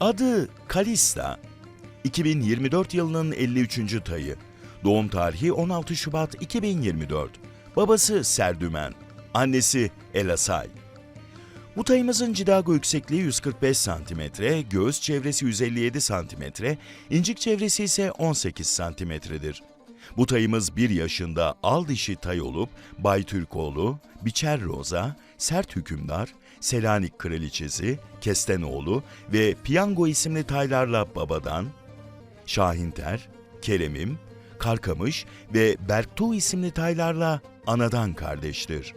Adı Kalista. 2024 yılının 53. tayı. Doğum tarihi 16 Şubat 2024. Babası Serdümen. Annesi Elasay. Bu tayımızın cidago yüksekliği 145 cm, göğüs çevresi 157 cm, incik çevresi ise 18 cm'dir. Bu tayımız 1 yaşında al dişi tay olup Bay Türkoğlu, Biçer Roza, Sert Hükümdar, Selanik Kraliçesi, Kestenoğlu ve Piyango isimli taylarla babadan, Şahinter, Keremim, Karkamış ve Berktuğ isimli taylarla anadan kardeştir.